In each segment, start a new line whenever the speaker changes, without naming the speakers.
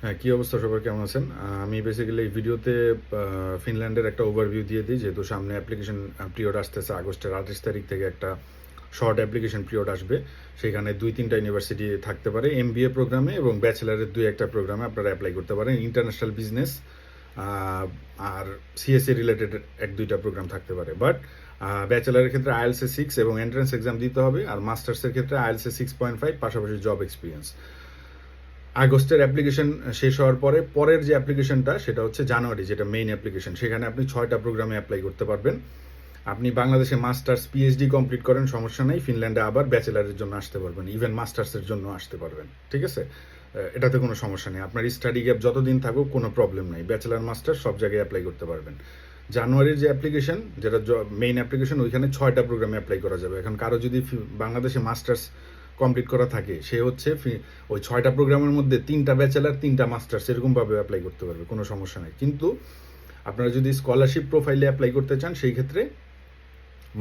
হ্যাঁ কী অবস্থা সবার? কেমন আছেন? আমি বেসিক্যালি এই ভিডিওতে ফিনল্যান্ডের একটা ওভারভিউ দিয়ে দিই, যেহেতু সামনে অ্যাপ্লিকেশন পিরিয়ড আসতেছে আগস্টের আঠাশ তারিখ থেকে একটা শর্ট অ্যাপ্লিকেশন পিরিয়ড আসবে। সেখানে দুই তিনটা ইউনিভার্সিটি থাকতে পারে এম প্রোগ্রামে এবং ব্যাচেলারের দুই একটা প্রোগ্রামে আপনারা অ্যাপ্লাই করতে পারেন। ইন্টারন্যাশনাল বিজনেস আর সিএসসি রিলেটেড এক দুইটা প্রোগ্রাম থাকতে পারে। বাট ব্যাচেলারের ক্ষেত্রে আইএলসে সিক্স এবং এন্ট্রান্স এক্সাম দিতে হবে, আর মাস্টার্সের ক্ষেত্রে আইএলসে সিক্স পয়েন্ট ফাইভ পাশাপাশি জব এক্সপিরিয়েন্স আগস্টের অ্যাপ্লিকেশন শেষ হওয়ার পরে, পরের যে অ্যাপ্লিকেশনটা সেটা হচ্ছে জানুয়ারি, যেটা মেইন অ্যাপ্লিকেশন সেখানে আপনি ছয়টা প্রোগ্রামে অ্যাপ্লাই করতে পারবেন। আপনি বাংলাদেশে মাস্টার্স পিএইচডি কমপ্লিট করেন, সমস্যা নেই। ফিনল্যান্ডে আবার ব্যাচেলারের জন্য আসতে পারবেন। ইভেন মাস্টার্সের জন্য আসতে পারবেন। ঠিক আছে? এটাতে কোনো সমস্যা নেই। আপনার স্টাডি গ্যাপ যতদিন থাকুক, কোনো প্রবলেম নেই। ব্যাচেলার মাস্টার সব জায়গায় অ্যাপ্লাই করতে পারবেন। জানুয়ারির যে অ্যাপ্লিকেশন যেটা মেইন অ্যাপ্লিকেশন ওইখানে ছয়টা প্রোগ্রামে অ্যাপ্লাই করা যাবে। এখন কারও যদি বাংলাদেশে মাস্টার্স কমপ্লিট করা থাকে। সে হচ্ছে ওই ছয়টা প্রোগ্রামের মধ্যে তিনটা ব্যাচেলার, তিনটা মাস্টার্স এরকমভাবে অ্যাপ্লাই করতে পারবে, কোনো সমস্যা নেই। কিন্তু আপনারা যদি স্কলারশিপ প্রোফাইলে অ্যাপ্লাই করতে চান, সেই ক্ষেত্রে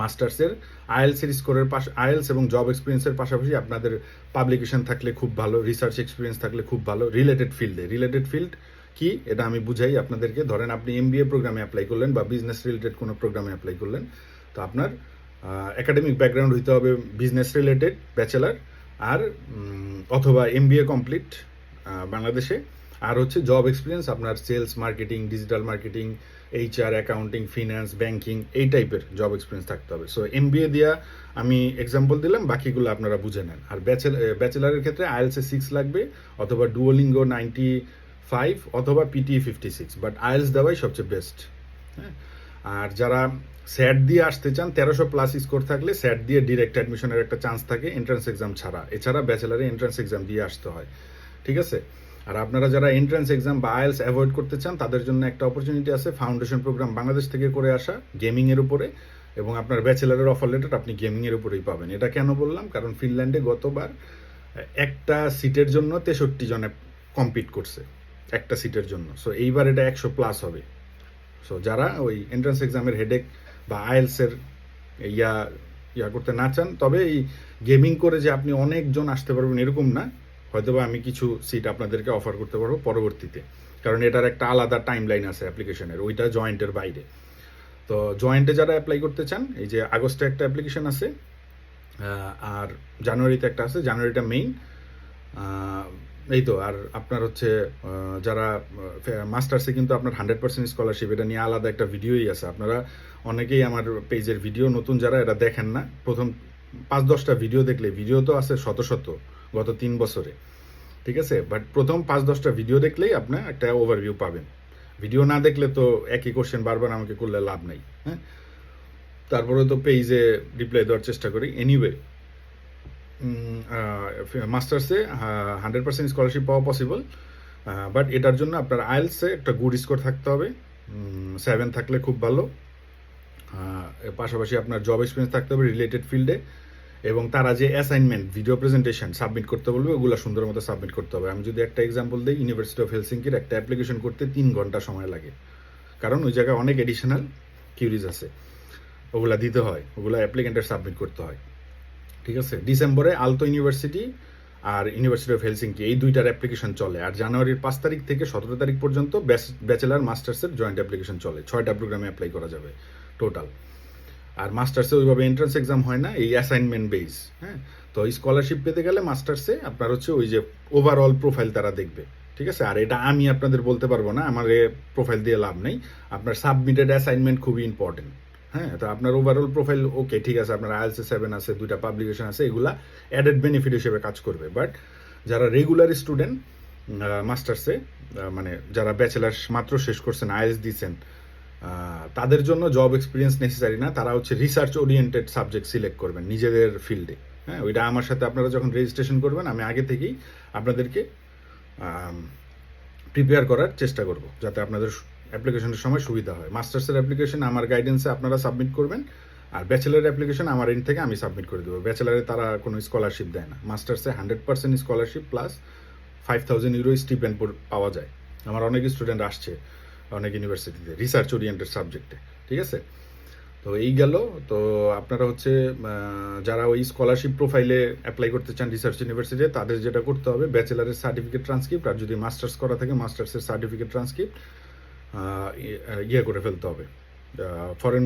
মাস্টার্সের আইএলসের স্কোরের পাশ আইএলস এবং জব এক্সপিরিয়েন্সের পাশাপাশি আপনাদের পাবলিকেশন থাকলে খুব ভালো রিসার্চ এক্সপিরিয়েন্স থাকলে খুব ভালো রিলেটেড ফিল্ডে রিলেটেড ফিল্ড কি? এটা আমি বুঝাই আপনাদেরকে। ধরেন আপনি এমবিএ প্রোগ্রামে অ্যাপ্লাই করলেন বা বিজনেস রিলেটেড কোনো প্রোগ্রামে অ্যাপ্লাই করলেন, তো আপনার একাডেমিক ব্যাকগ্রাউন্ড হইতে হবে বিজনেস রিলেটেড ব্যাচেলার আর অথবা এমবিএ কমপ্লিট বাংলাদেশে। আর হচ্ছে জব এক্সপিরিয়েন্স আপনার sales marketing digital marketing HR accounting finance banking এই টাইপের জব এক্সপিরিয়েন্স থাকতে হবে। সো এমবিএ দিয়া আমি এক্সাম্পল দিলাম, বাকিগুলো আপনারা বুঝে নেন। আর ব্যাচেলার ব্যাচেলারের ক্ষেত্রে আইএলসে সিক্স লাগবে, অথবা ডুয়োলিঙ্গো নাইনটি ফাইভ অথবা PT fifty six but IELTS দেওয়াই সবচেয়ে বেস্ট হ্যাঁ? আর যারা স্যাট দিয়ে আসতে চান, তেরোশো প্লাস স্কোর থাকলে স্যাট দিয়ে ডিরেক্ট অ্যাডমিশনের একটা চান্স থাকে এন্ট্রান্স এক্সাম ছাড়া। এছাড়া ব্যাচেলারে এন্ট্রান্স এক্সাম দিয়ে আসতে হয়। ঠিক আছে? আর আপনারা যারা এন্ট্রান্স এক্সাম বা আইএলস অ্যাভয়েড করতে চান, তাদের জন্য একটা অপরচুনিটি আছে ফাউন্ডেশন প্রোগ্রাম বাংলাদেশ থেকে করে আসা গেমিংয়ের উপরে এবং আপনার ব্যাচেলারের অফার লেটার আপনি গেমিংয়ের উপরেই পাবেন। এটা কেন বললাম? কারণ ফিনল্যান্ডে গতবার একটা সিটের জন্য তেষট্টি জনে কম্পিট করছে। একটা সিটের জন্য। সো এইবার এটা একশো প্লাস হবে। সো যারা ওই এন্ট্রান্স এক্সামের হেডেক বা আইএলসের ইয়া ইয়া করতে না চান, তবে এই গেমিং করে যে আপনি অনেকজন আসতে পারবেন এরকম না। হয়তোবা আমি কিছু সিট আপনাদেরকে অফার করতে পারব পরবর্তীতে। কারণ এটার একটা আলাদা টাইম লাইন আছে অ্যাপ্লিকেশনের ওইটা জয়েন্টের বাইরে। তো জয়েন্টে যারা অ্যাপ্লাই করতে চান, এই যে আগস্টে একটা অ্যাপ্লিকেশন আছে আর জানুয়ারিতে একটা আছে, জানুয়ারিটা মেইন এই তো, আর আপনার হচ্ছে যারা মাস্টার্সে কিন্তু আপনার হান্ড্রেড পার্সেন্ট স্কলারশিপ এটা নিয়ে আলাদা একটা ভিডিওই আছে। আপনারা অনেকেই আমার পেজের ভিডিও, নতুন যারা, এটা দেখেন না। প্রথম পাঁচ দশটা ভিডিও দেখলে, ভিডিও তো আছে শত শত গত তিন বছরে, ঠিক আছে? বাট প্রথম পাঁচ দশটা ভিডিও দেখলেই আপনি একটা ওভারভিউ পাবেন। ভিডিও না দেখলে তো একই কোশ্চেন বারবার আমাকে করলে লাভ নাই হ্যাঁ? তারপরে তো পেজে রিপ্লাই দেওয়ার চেষ্টা করি। এনিওয়ে মাস্টার্সে হান্ড্রেড পার্সেন্ট স্কলারশিপ পাওয়া পসিবল বাট এটার জন্য আপনার আইএলসে একটা গুড স্কোর থাকতে হবে। সেভেন থাকলে খুব ভালো। পাশাপাশি আপনার জব এক্সপিরিয়েন্স থাকতে হবে রিলেটেড ফিল্ডে এবং তারা যে অ্যাসাইনমেন্ট ভিডিও প্রেজেন্টেশন সাবমিট করতে বলবে, ওগুলো সুন্দর মতো সাবমিট করতে হবে। আমি যদি একটা এক্সাম্পল দিই ইউনিভার্সিটি অফ হেলসিঙ্কির একটা অ্যাপ্লিকেশন করতে তিন ঘণ্টা সময় লাগে। কারণ ওই জায়গায় অনেক এডিশনাল কিউরিজ আছে। ওগুলা দিতে হয়, ওগুলো অ্যাপ্লিকেন্টের সাবমিট করতে হয়। ঠিক আছে? ডিসেম্বরে আলতো ইউনিভার্সিটি আর ইউনিভার্সিটি অফ হেলসিঙ্কি এই দুইটার অ্যাপ্লিকেশন চলে। আর জানুয়ারির পাঁচ তারিখ থেকে সতেরো তারিখ পর্যন্ত ব্যাচেলার মাস্টার্সের জয়েন্ট অ্যাপ্লিকেশন চলে। ছয়টা প্রোগ্রামে অ্যাপ্লাই করা যাবে টোটাল আর মাস্টার্সে ওইভাবে এন্ট্রান্স এক্সাম হয় না, এই অ্যাসাইনমেন্ট বেস হ্যাঁ? তো স্কলারশিপ পেতে গেলে মাস্টার্সে আপনার হচ্ছে ওই যে ওভারঅল প্রোফাইল তারা দেখবে, ঠিক আছে? আর এটা আমি আপনাদের বলতে পারব না, আমার এ প্রোফাইল দিয়ে লাভ নেই। আপনার সাবমিটেড অ্যাসাইনমেন্ট খুবই ইম্পর্টেন্ট হ্যাঁ তো আপনার ওভারঅল প্রোফাইল ওকে ঠিক আছে, আপনার আইএলসি সেভেন আছে, দুইটা পাবলিকেশন আছে, এগুলা অ্যাডেড বেনিফিট হিসেবে কাজ করবে। বাট যারা রেগুলার স্টুডেন্ট মাস্টার্সে মানে যারা ব্যাচেলার মাত্র শেষ করছেন আইএলস দিচ্ছেন তাদের জন্য জব এক্সপিরিয়েন্স নেসেসারি না, তারা হচ্ছে রিসার্চ ওরিয়েন্টেড সাবজেক্ট সিলেক্ট করবেন নিজেদের ফিল্ডে হ্যাঁ ওইটা আমার সাথে আপনারা যখন রেজিস্ট্রেশন করবেন, আমি আগে থেকেই আপনাদেরকে প্রিপেয়ার করার চেষ্টা করব, যাতে আপনাদের অ্যাপ্লিকেশনের সময় সুবিধা হয়। মাস্টার্সের অ্যাপ্লিকেশন আমার গাইডেন্সে আপনারা সাবমিট করবেন, আর ব্যাচেলার অ্যাপ্লিকেশন আমার এন্ড থেকে আমি সাবমিট করে দেবো। ব্যাচেলারে তারা কোনো স্কলারশিপ দেয় না। মাস্টার্সে hundred percent scholarship plus five thousand euro stipend পাওয়া যায়। আমার অনেক স্টুডেন্ট আসছে অনেক ইউনিভার্সিটিতে রিসার্চ ওরিয়েন্টেড সাবজেক্টে ঠিক আছে? তো এই গেল। তো আপনারা হচ্ছে যারা ওই স্কলারশিপ প্রোফাইলে অ্যাপ্লাই করতে চান রিসার্চ ইউনিভার্সিটিতে তাদের যেটা করতে হবে ব্যাচেলারের সার্টিফিকেট ট্রান্সক্রিপ্ট আর যদি মাস্টার্স করা থাকে, মাস্টার্সের সার্টিফিকেট ট্রান্সক্রিপ্ট ইয়ে করে ফেলতে হবে। ফরেন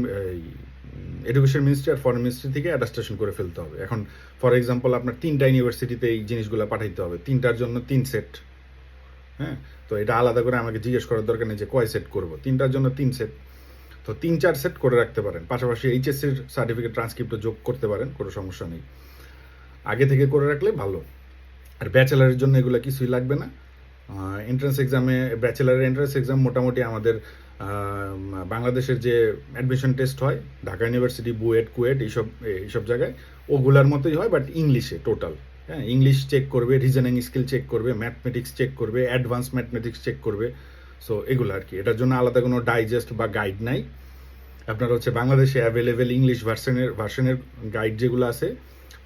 এডুকেশন মিনিস্ট্রি আর ফরেন মিনিস্ট্রি থেকে অ্যাডাস্টেশন করে ফেলতে হবে। এখন ফর এক্সাম্পল আপনার তিনটা ইউনিভার্সিটিতে এই জিনিসগুলো পাঠাইতে হবে। তিনটার জন্য তিন সেট হ্যাঁ? তো এটা আলাদা করে আমাকে জিজ্ঞেস করার দরকার নেই যে কয় সেট করব। তিনটার জন্য তিন সেট তো তিন, চার সেট করে রাখতে পারেন। পাশাপাশি এইচএসসির সার্টিফিকেট ট্রান্সক্রিপ্টও যোগ করতে পারেন, কোনো সমস্যা নেই। আগে থেকে করে রাখলে ভালো। আর ব্যাচেলারের জন্য এগুলো কিছুই লাগবে না। এন্ট্রান্স এক্সামে ব্যাচেলারের এন্ট্রান্স এক্সাম মোটামুটি আমাদের বাংলাদেশের যে অ্যাডমিশন টেস্ট হয়, ঢাকা ইউনিভার্সিটি বুয়েট, কুয়েট, এইসব এইসব জায়গায়, ওগুলার মতোই হয় বাট ইংলিশে টোটাল হ্যাঁ ইংলিশ চেক করবে রিজনিং স্কিল চেক করবে ম্যাথমেটিক্স চেক করবে অ্যাডভান্স ম্যাথমেটিক্স চেক করবে। সো এগুলো আর কি। এটার জন্য আলাদা কোনো ডাইজেস্ট বা গাইড নাই। আপনার হচ্ছে বাংলাদেশে অ্যাভেলেবেল ইংলিশ ভার্সনের ভার্সনের গাইড যেগুলো আছে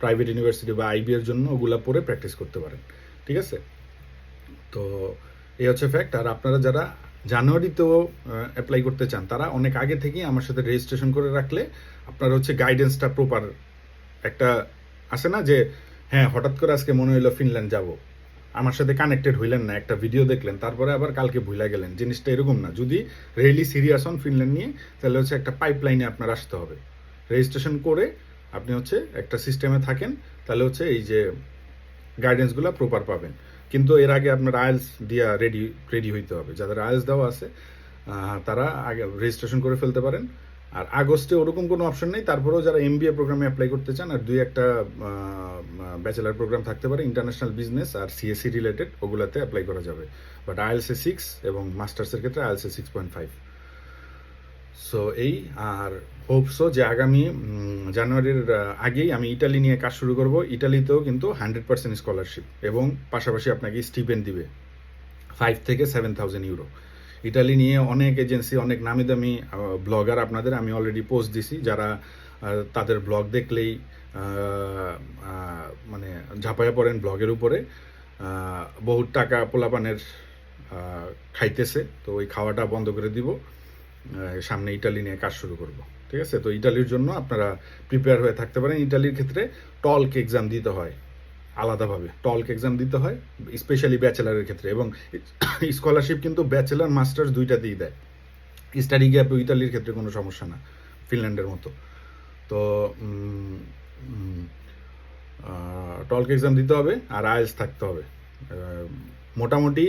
প্রাইভেট ইউনিভার্সিটি বা আইবি এর জন্য ওগুলো পড়ে প্র্যাকটিস করতে পারেন। ঠিক আছে? তো এই হচ্ছে ফ্যাক্ট আর আপনারা যারা জানুয়ারিতেও অ্যাপ্লাই করতে চান, তারা অনেক আগে থেকেই আমার সাথে রেজিস্ট্রেশন করে রাখলে আপনার হচ্ছে গাইডেন্সটা প্রপার একটা আছে না যে হ্যাঁ হঠাৎ করে আজকে মনে হইল ফিনল্যান্ড যাব। আমার সাথে কানেক্টেড হইলেন না, একটা ভিডিও দেখলেন, তারপরে আবার কালকে ভুলে গেলেন। জিনিসটা এরকম না, যদি রিয়েলি সিরিয়াস হন ফিনল্যান্ড নিয়ে, তাহলে হচ্ছে একটা পাইপ লাইনে আপনার আসতে হবে। রেজিস্ট্রেশন করে আপনি হচ্ছে একটা সিস্টেমে থাকেন, তাহলে হচ্ছে এই যে গাইডেন্সগুলো প্রপার পাবেন। কিন্তু এর আগে আপনার আয়েলস দিয়া রেডি রেডি হইতে হবে। যাদের আয়েলস দেওয়া আছে তারা আগে রেজিস্ট্রেশন করে ফেলতে পারেন। আর আগস্টে ওরকম কোনো অপশন নেই। তারপরেও যারা এমবিএ প্রোগ্রামে অ্যাপ্লাই করতে চান, আর দুই একটা ব্যাচেলার প্রোগ্রাম থাকতে পারে ইন্টারন্যাশনাল বিজনেস আর সিএসসি রিলেটেড ওগুলাতে অ্যাপ্লাই করা যাবে। বাট আইএলসে সিক্স এবং মাস্টার্সের ক্ষেত্রে IELTS six point five so এই আর হোপসো যে আগামী জানুয়ারির আগেই আমি ইটালি নিয়ে কাজ শুরু করব। ইটালিতেও কিন্তু হান্ড্রেড পার্সেন্ট স্কলারশিপ এবং পাশাপাশি আপনাকে স্টিপেন্ড দিবে ফাইভ থেকে সেভেন থাউজেন্ড ইউরো। ইটালি নিয়ে অনেক এজেন্সি, অনেক নামি দামি ব্লগার আপনাদের, আমি অলরেডি পোস্ট দিছি, যারা তাদের ব্লগ দেখলেই মানে ঝাঁপায়া পড়েন ব্লগের উপরে। বহুত টাকা পোলাপানের খাইতেছে, তো ওই খাওয়াটা বন্ধ করে দিব। সামনে ইটালি নিয়ে কাজ শুরু করব। ঠিক আছে? তো ইটালির জন্য আপনারা প্রিপেয়ার হয়ে থাকতে পারেন। ইটালির ক্ষেত্রে টলক এক্সাম দিতে হয়, আলাদাভাবে। টলক এক্সাম দিতে হয় স্পেশালি ব্যাচেলারের ক্ষেত্রে। এবং স্কলারশিপ কিন্তু ব্যাচেলার মাস্টার্স দুইটাতেই দেয় স্টাডি গ্যাপ ইটালির ক্ষেত্রে কোনো সমস্যা না, ফিনল্যান্ডের মতো। তো টলক এক্সাম দিতে হবে আর আইএলস থাকতে হবে। মোটামুটি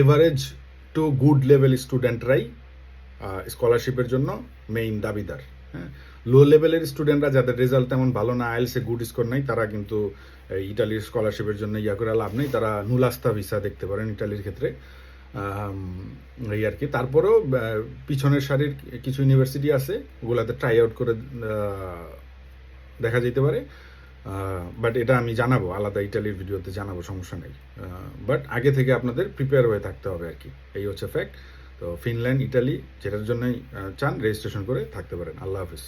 এভারেজ টু গুড লেভেল স্টুডেন্টরাই স্কলারশিপের জন্য মেইন দাবিদার হ্যাঁ? লো লেভেলের স্টুডেন্টরা যাদের রেজাল্ট তেমন ভালো না আইএলসে গুড স্কোর নাই, তারা কিন্তু ইটালির স্কলারশিপের জন্য ইয়া করে লাভ নেই, তারা নুলাস্তা ভিসা দেখতে পারেন ইটালির ক্ষেত্রে। এই আর কি। তারপরেও পিছনের সারির কিছু ইউনিভার্সিটি আছে, ওগুলাতে ট্রাই আউট করে দেখা যেতে পারে। বাট এটা আমি জানাব, আলাদা ইটালির ভিডিওতে জানাব, সমস্যা নেই। বাট আগে থেকে আপনাদের প্রিপেয়ার হয়ে থাকতে হবে আর কি, এই হচ্ছে ফ্যাক্ট তো ফিনল্যান্ড ইটালি যেটার জন্যই চান রেজিস্ট্রেশন করে থাকতে পারেন। আল্লাহ হাফিজ।